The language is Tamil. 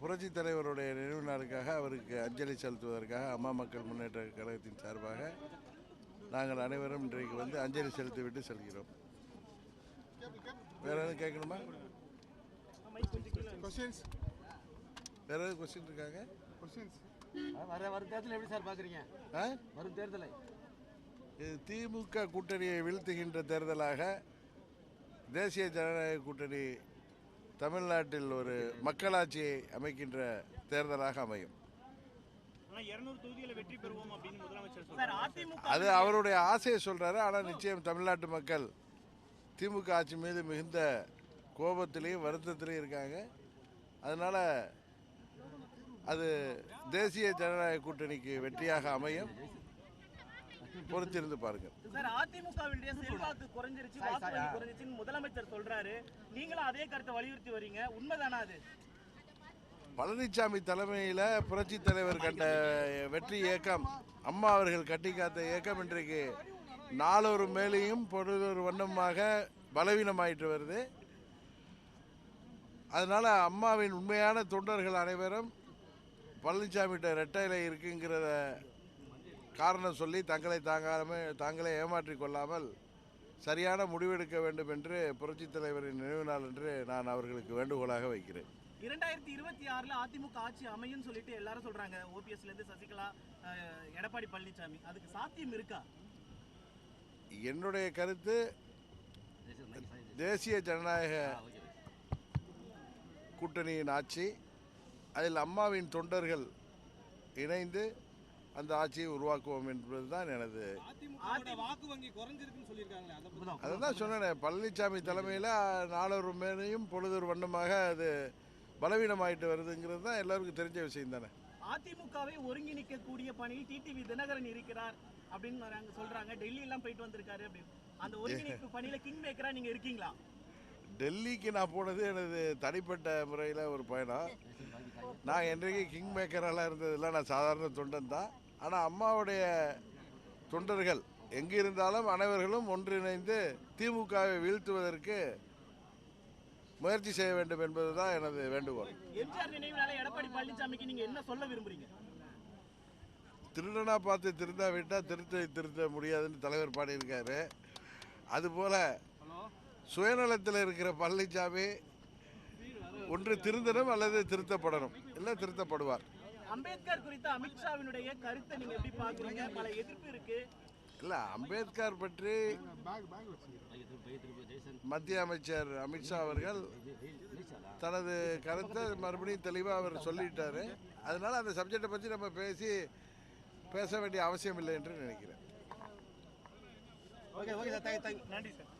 புரட்சி தலைவருடைய நினைவு நாளுக்காக அவருக்கு அஞ்சலி செலுத்துவதற்காக அம்மா மக்கள் முன்னேற்ற கழகத்தின் சார்பாக நாங்கள் அனைவரும் இன்றைக்கு வந்து அஞ்சலி செலுத்திவிட்டு செல்கிறோம். வேற எதுவும் கேட்கணுமா? கொஸ்டின்ஸ் வேற எதுவும் கொஸ்டின் இருக்காங்க? கொஸ்டின்ஸ் வர வரும் தேர்தல் எப்படி சார் பார்க்குறீங்க? ஆ? வரும் தேர்தலை. இது திமுக கூட்டணியை வீழ்த்துகின்ற தேர்தலாக தேசிய ஜனநாயக கூட்டணி தமிழ்நாட்டில் ஒரு மக்களாட்சியை அமைக்கின்ற தேர்தலாக அமையும். ஆனா 200 தொகுதிகளை வெற்றி பெறுவோம் அப்படின்னு முதலமைச்சர் சார் சொல்றாரு அதிமுக அது அவருடைய ஆசையை சொல்றாரு. ஆனால் நிச்சயம் தமிழ்நாட்டு மக்கள் திமுக ஆட்சி மீது மிகுந்த கோபத்திலையும் வருத்தத்திலையும் இருக்காங்க. அதனால அது தேசிய ஜனநாயக கூட்டணிக்கு வெற்றியாக அமையும். பொறுத்திருந்து பாருங்கள் சார் அதிமுகவினுடைய செல்வாக்கு குறைஞ்சிருச்சு வாக்கு குறைஞ்சிருச்சுன்னு முதலமைச்சர் சொல்றாரு. நீங்களும் அதே கருத்தை வலியுறுத்தி வரீங்க. உண்மைதானா அது? பழனிசாமி தலைமையில் புரட்சி தலைவர் கண்ட வெற்றி இயக்கம் அம்மா அவர்கள் கட்டி காத்த இயக்கம் இன்றைக்கு நாளொரு மேலேயும் பொழுதொரு வண்ணமாக பலவீனமாயிட்டு வருது. அதனால அம்மாவின் உண்மையான தொண்டர்கள் அனைவரும் பழனிசாமிகிட்ட ரெட்டையில இருக்குங்கிறத காரணம் சொல்லி தங்களை தாங்காமல் தாங்களே ஏமாற்றிக் கொள்ளாமல் சரியான முடிவெடுக்க வேண்டும் என்று புரட்சி தலைவரின் நினைவு நாள் என்று நான் அவர்களுக்கு வேண்டுகோளாக வைக்கிறேன். இரண்டாயிரத்தி இருபத்தி ஆறுல அதிமுக ஆட்சி அமையும் சொல்லிட்டு எல்லாரும் சொல்றாங்க. ஓபிஎஸ்ல இருந்து சசிகலா எடப்பாடி பழனிசாமி அதுக்கு சாத்தியம் இருக்கா? என்னுடைய கருத்து தேசிய ஜனநாயக கூட்டணியின் ஆட்சி அதில் அம்மாவின் தொண்டர்கள் இணைந்து அந்த ஆட்சியை உருவாக்குவோம் என்பதுதான் எனது அதிமுக வாக்கு வங்கி குறைஞ்சிருக்குன்னு சொல்லியிருக்காங்களே அதை தான் சொன்னேன் பழனிசாமி தலைமையில் நாளொரு மேலையும் பொழுதொரு வண்ணமாக அது பலவீனமாயிட்டு வருதுங்கிறது தான் எல்லாருக்கும் தெரிஞ்ச விஷயம் தானே. அதிமுகவை ஒருங்கிணைக்க கூடிய பணியில் டிடிவி தினகரன் இருக்கிறார் அப்படின்னு சொல்றாங்க. டெல்லி எல்லாம் போயிட்டு வந்திருக்காரு அப்படின்னு. அந்த ஒருங்கிணைப்பு பணியில கிங் மேக்கரா நீங்க இருக்கீங்களா? டெல்லிக்கு நான் போனது எனது தனிப்பட்ட முறையில் ஒரு பயணம். நான் என்றைக்கு கிங் மேக்கரெல்லாம் இருந்ததில்ல நான் சாதாரண தொண்டன் தான். ஆனால் அம்மாவுடைய தொண்டர்கள் எங்கே இருந்தாலும் அனைவர்களும் ஒன்றிணைந்து திமுகவை வீழ்த்துவதற்கு முயற்சி செய்ய வேண்டும் என்பது தான் எனது வேண்டுகோள். எம்ஜிஆர் நினைவுனால எடப்பாடி பழனிசாமிக்கு நீங்க என்ன சொல்ல விரும்புறீங்க? திருடனா பார்த்து திருந்தா விட்டால் திருத்த திருத்த முடியாதுன்னு தலைவர் பாடியிருக்காரு. அதுபோல் சுயநலத்தில் இருக்கிற பழனிசாமி ஒன்று திருந்தணும் அல்லது திருத்தப்படணும். இல்லை திருத்தப்படுவார். அம்பேத்கர் குறித்த அமித்ஷாவினுடைய கருத்தை நீங்க எப்படி பாக்குறீங்க பல எதிர்ப்பு இருக்கு. இல்லை அம்பேத்கர் பற்றி மத்திய அமைச்சர் அமித்ஷா அவர்கள் தனது கருத்தை மறுபடியும் தெளிவாக அவர் சொல்லிட்டாரு. அதனால அந்த சப்ஜெக்டை பற்றி நம்ம பேசி பேச வேண்டிய அவசியம் இல்லை என்று நினைக்கிறேன். ஓகே ஓகே சார் நன்றி சார்